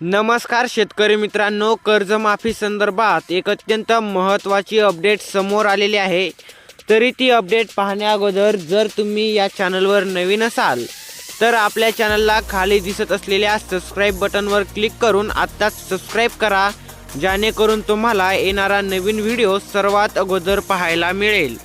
नमस्कार शेतकरी मित्रांनो कर्जमाफी संदर्भात एक अत्यंत महत्त्वाची अपडेट समोर आलेली आहे. तरी ती अपडेट पाहण्या अगोदर जर तुम्ही या चॅनलवर नवीन असाल तर आपल्या चॅनलला खाली दिसत असलेल्या सबस्क्राईब बटनवर क्लिक करून आत्ताच सबस्क्राईब करा जेणेकरून तुम्हाला येणारा नवीन व्हिडिओ सर्वात अगोदर पाहायला मिळेल.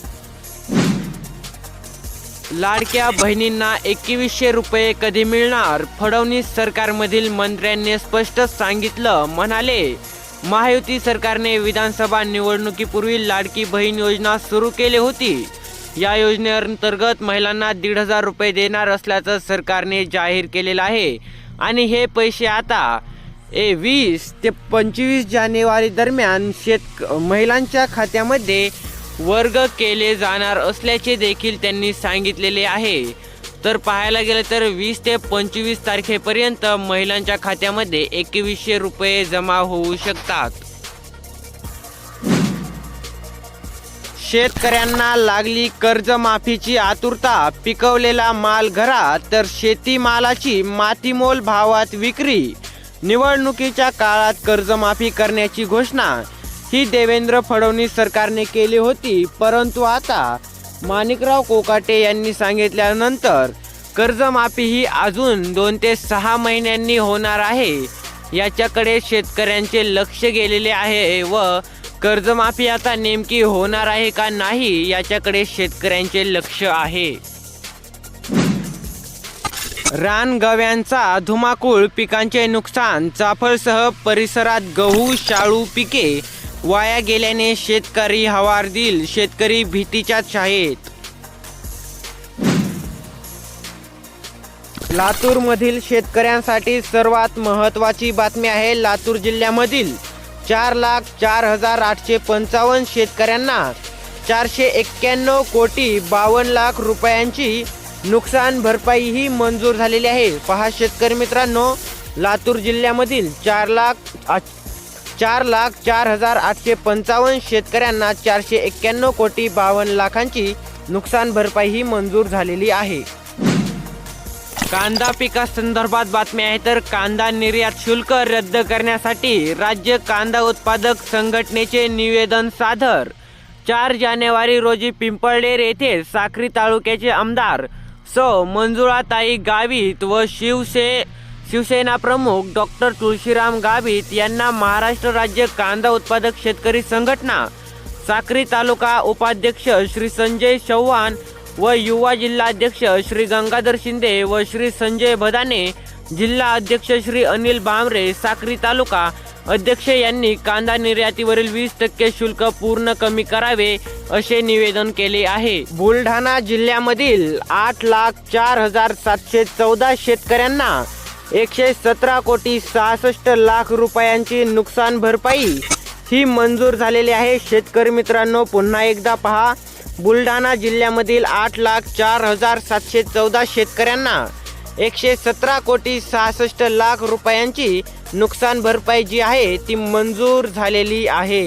लाडक्या बहिणींना एकवीसशे रुपये कधी मिळणार? फडणवीस सरकारमधील मंत्र्यांनी स्पष्ट सांगितलं. म्हणाले महायुती सरकारने विधानसभा निवडणुकीपूर्वी लाडकी बहीण योजना सुरू केली होती. या योजनेअंतर्गत महिलांना दीड हजार रुपये देणार असल्याचं सरकारने जाहीर केलेलं आहे. आणि हे पैसे आता ए वीस ते पंचवीस जानेवारी दरम्यान शेत महिलांच्या खात्यामध्ये वर्ग केले जाणार असल्याचे देखील त्यांनी सांगितलेले आहे. तर पाहायला गेलं तर वीस ते पंचवीस तारखेपर्यंत महिलांच्या खात्यामध्ये एकवीसशे रुपये जमा होऊ शकतात. शेतकऱ्यांना लागली कर्जमाफीची आतुरता पिकवलेला माल घरात तर शेतीमालाची मातीमोल भावात विक्री. निवडणुकीच्या काळात कर्जमाफी करण्याची घोषणा ही देवेंद्र फडणवीस सरकारने केली होती. परंतु आता माणिकराव कोकाटे यांनी सांगितल्यानंतर कर्जमाफी ही अजून दोन ते सहा महिन्यांनी होणार आहे. याच्याकडे शेतकऱ्यांचे लक्ष गेलेले आहे व कर्जमाफी आता नेमकी होणार आहे का नाही याच्याकडे शेतकऱ्यांचे लक्ष आहे. रानगव्यांचा धुमाकूळ पिकांचे नुकसान चाफळसह परिसरात गहू शाळू पिके वाया गेल्याने शेतकरी हवारदिल शेतकरी भीतीच्या छायेत लातूरमधील शेतकऱ्यांसाठी सर्वात महत्त्वाची बातमी आहे लातूर जिल्ह्यामधील चार लाख चार हजार आठशे पंचावन्न शेतकऱ्यांना चारशे एक्क्याण्णव कोटी बावन्न लाख रुपयांची नुकसान भरपाई ही मंजूर झालेली आहे. पहा शेतकरी मित्रांनो लातूर जिल्ह्यामधील चार लाख चार लाख चार हजार आठशे पंचावन्न शेतकऱ्यांना चारशे एक्क्याण्णव कोटी बावन्न लाखांची नुकसान भरपाई ही मंजूर झालेली आहे. कांदा पिकासंदर्भात बातमी आहे तर कांदा निर्यात शुल्क रद्द करण्यासाठी राज्य कांदा उत्पादक संघटनेचे निवेदन सादर. चार जानेवारी रोजी पिंपळनेर येथे साक्री तालुक्याचे आमदार सौ मंजुळाताई गावित व शिवसे शिवसेना प्रमुख डॉक्टर तुळशीराम गावित यांना महाराष्ट्र राज्य कांदा उत्पादक शेतकरी संघटना साक्री तालुका उपाध्यक्ष श्री संजय चव्हाण व युवा जिल्हाध्यक्ष श्री गंगाधर शिंदे व श्री संजय भदाने जिल्हा अध्यक्ष श्री अनिल बांबरे साक्री तालुका अध्यक्ष यांनी कांदा निर्यातीवरील वीस टक्के शुल्क पूर्ण कमी करावे असे निवेदन केले आहे. बुलढाणा जिल्ह्यामधील आठ लाख चार हजार सातशे चौदा शेतकऱ्यांना एकशे सतरा कोटी सहासष्ट लाख रुपयांची नुकसान भरपाई ही मंजूर झालेली आहे. शेतकरी मित्रांनो पुन्हा एकदा पहा. बुलढाणा जिल्ह्यामधील आठ लाख चार हजार सातशे चौदा शेतकऱ्यांना एकशे सतरा कोटी सहासष्ट लाख रुपयांची नुकसान भरपाई जी आहे ती मंजूर झालेली आहे.